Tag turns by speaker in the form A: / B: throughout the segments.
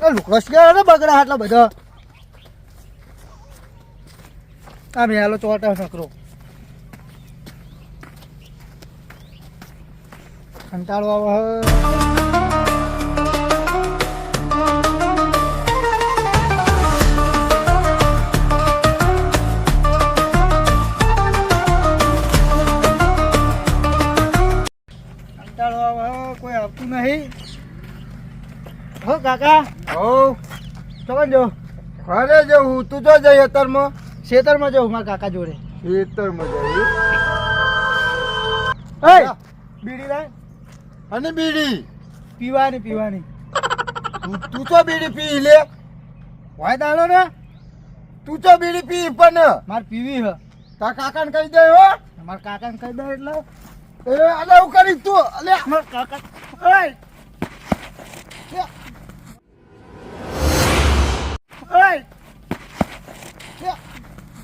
A: લુકડો શક્યો ને બગડા આટલો બધો? આ મેલો ચોટા નકરો. કંટાળો આવે. કોઈ આવતું નહીં. હો કાકા.
B: હો.
A: ચોકન જો.
B: ઘરે જવું તું તો જઈ અત્યારમાં.
A: ખેતરમાં જવું મારા કાકા જોડે.
B: ખેતરમાં
A: એય, બીડી લાય.
B: અને બીડી?
A: પીવાની પીવાની.
B: તું તું બીડી પી લે.
A: હોય દાડો ને.
B: તું તો બીડી પી પણ.
A: મારે પીવી હ.
B: તા કાકાને કહી દે હો.
A: મારા કાકાને કહી દે એટલે.
B: એ અલે હું કરી તું. અલે
A: મારા કાકા. ઓય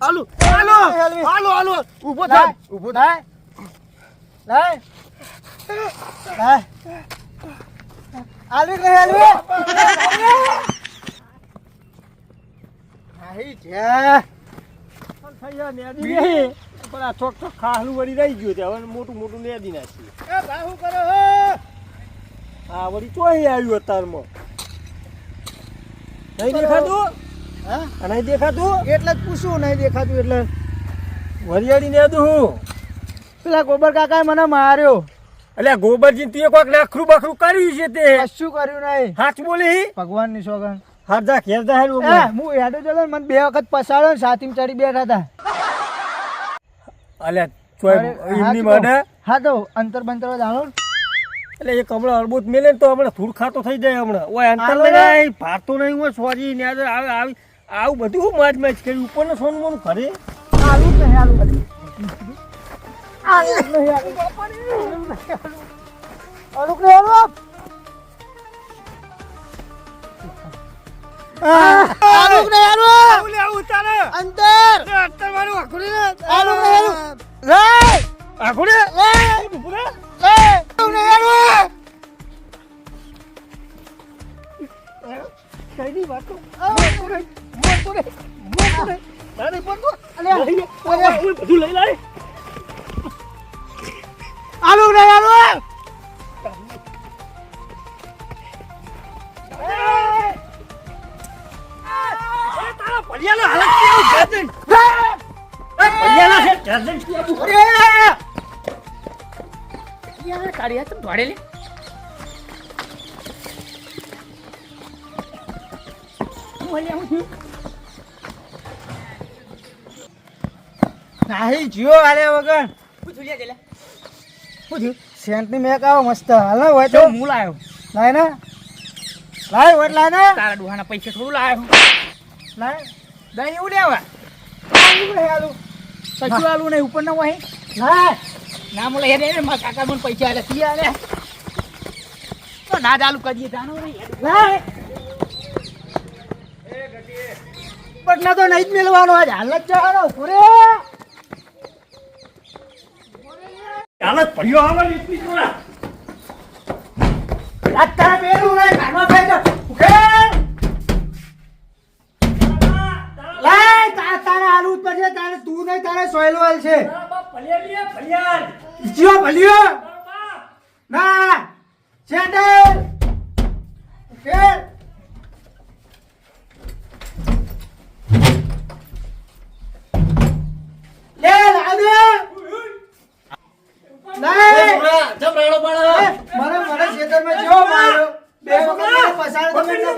B: હાલું. હાલું હાલું. હાલું. ઊભો. થાય ઊભો થાય
A: લાય. લાય. આવી ગઈ આવી આહી છે.
C: પણ આ ચોક ચોક ખાહલું વળી રહી ગયું છે. હવે મોટું મોટું નેદી નાખ્યું
A: એ બાહુ કરો હો?
C: આ વળી ચોહી આવ્યું અત્યારમાં. નહીં દેખાતું?
A: હા?
C: નહીં દેખાતું?
A: એટલે જ પૂછું નહીં દેખાતું એટલે.
C: વરિયાળી ને હું?
A: પેલા ગોબર કાકાએ મને માર્યો.
C: એટલે ગોબરજી તે કોઈક નાખરું બખરું કર્યું છે તે.
A: શું કર્યું નહીં.
C: હાથ બોલી.
A: ભગવાનની સોગન
C: હાથ જા ઘેર જા હેડ
A: એ
C: ઊભો.
A: હું હેડો જતો મને બે વખત પસાડો ને સાથી ચડી બેઠા હતા. અલે
C: એમની
A: તો- હા તો અંતર બંતર જાણો
C: એટલે એક હમણાં અડબૂત મેલે ને તો હમણાં ધૂળ ખાતો થઈ જાય હમણાં. ઓય અંતર લગાય. ભારતો નહીં હોય સોજી ને આવે આવી. આવું બધું હું માજ માજ કર્યું ઉપરનો સોનું મોનું ઘરે
A: આવું જ નહીં
C: આવું
A: બધું. નહીં
C: કઈની વાતો
A: મોટો. મોટું નહીં. મોટું નહીં.
C: તારે પણ
A: અલ્યા, અલ્યા.
C: બધું લઈ લાય.
A: આલો રે આલો
C: હાલત કેવું ગાજન ગાજન કેવું
D: ધોડેલી
A: નાહી જીઓ આલે વગર.
D: પૂછ્યું
A: સેન્ટની મેક આવો મસ્ત. હાલ ને હોય તો.
D: હું લાયો.
A: લાય ને. લાય વટ લાય ને.
D: તારા ડોહાના પૈસા થોડું લાયો.
A: લાય.
D: દહીં એવું લેવા?
A: આલુ નહીં આલુ.
D: કશું આલું નહીં ઉપર ના હોય.
A: લાય.
D: ના મોલે હેડે હેડે મારા કાકા મને પૈસા આલે તી આલે. તો ના ચાલુ કરીએ જાનો હેડ.
A: લાય. પટના તો નહીં જ મેળવાનો આજ હાલ જ જવાનો પૂરે
C: હાલ જ પડ્યો ને એટલી જોડા
A: તારા પેલું નહીં કાનમાં ખાઈ જા ઉખે લાય તા તારા આલુ પડશે. તારે તું નહીં તારે સોયલો હાલ છે.
C: ભલિયા ભલિયા
A: જીઓ ભલિયો? ના સેન્ડલ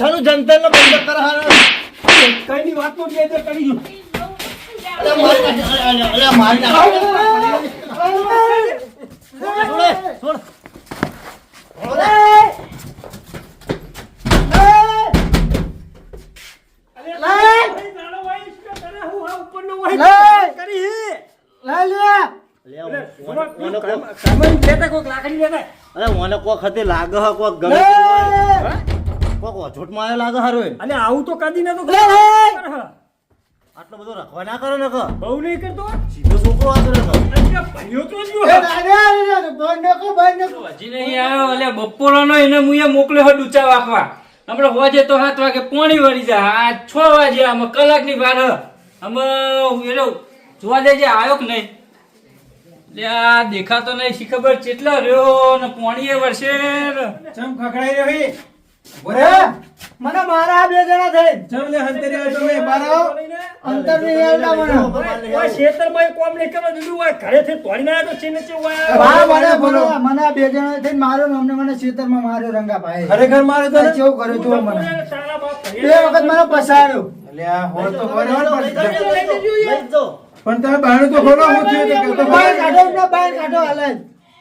B: જનું જંતરનો બંધ કર હારો.
C: કઈની વાતનો બે હજાર કરી
B: મારી નાખ, ઓને- કોક-
C: કામ- લેતા કોક લાકડી લેતા.
B: અલે, ઓને કોક હતે લાગે હે, કોક ગમે
A: લે.
B: તે હોય. કોક ઓછોટ મારે લાગે હારો
C: અને આવું તો કદી નતો
A: તો
B: આટલો બધો રખવા ના કરો ને
C: બહુ નહીં કરતો?
B: સીધો છોકરો આ કરે
E: બપોરનો એને મુએ મોકલ્યો હોય ડૂચા વાખવા આપણે હોજે તો સાત વાગે પોણી વળી જાય. આ છ વાગે આમાં કલાકની વાર હ. આમાં જોવા દેજે આવ્યો કે નહીં? આ દેખાતો નહીં શી ખબર કેટલા રહ્યો ને પોણીએ વર્ષે? ને.
C: ચમ ખખડાઈ રહ્યો?
A: મને મારા બે જણા થઈ.
C: લે
A: અંતર આવતા મને.
C: ઓય ખેતરમાં કોમ નહીં કરવા દીધું હોય ઘરેથી તોડી ના તો ચીને ચે હોય
A: હા, મને મને મને આ બે જણા થઈ માર્યો ને અમને મને ખેતરમાં માર્યો રંગાભાઈ.
C: ખરેખર મારે તો
A: કેવું કર્યું તું મને બે વખત મને પસાડ્યો
B: લઈ જ જાઓ.
C: પણ તમે બહાર તો ખોલો હું થયું તો
A: બાયણ કાઢો એમને બાયણ કાઢો હાલે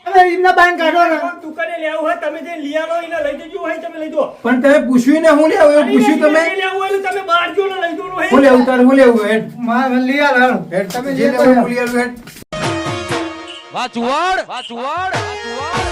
A: તમે હવે બાયણ કાઢો ને.
C: દુકાને લેવું હોય? તમે જે લિયાનો એને લઈ જજો હોય તમે લઈ દો
F: પણ તમે પૂછ્યું ને હું લેવું એવું પૂછ્યું તમે?
C: લેવું હોય તો તમે બહાર જો ને લઈ દો
F: હું લેવું તારે હું લેવું હેડ.
A: મારે લઈ આલો
F: હેડ.
A: તમે
F: જે લેવું. હું લેવું હેડ.
G: વાચવાડ વાચવાડ. વાચુવાડ.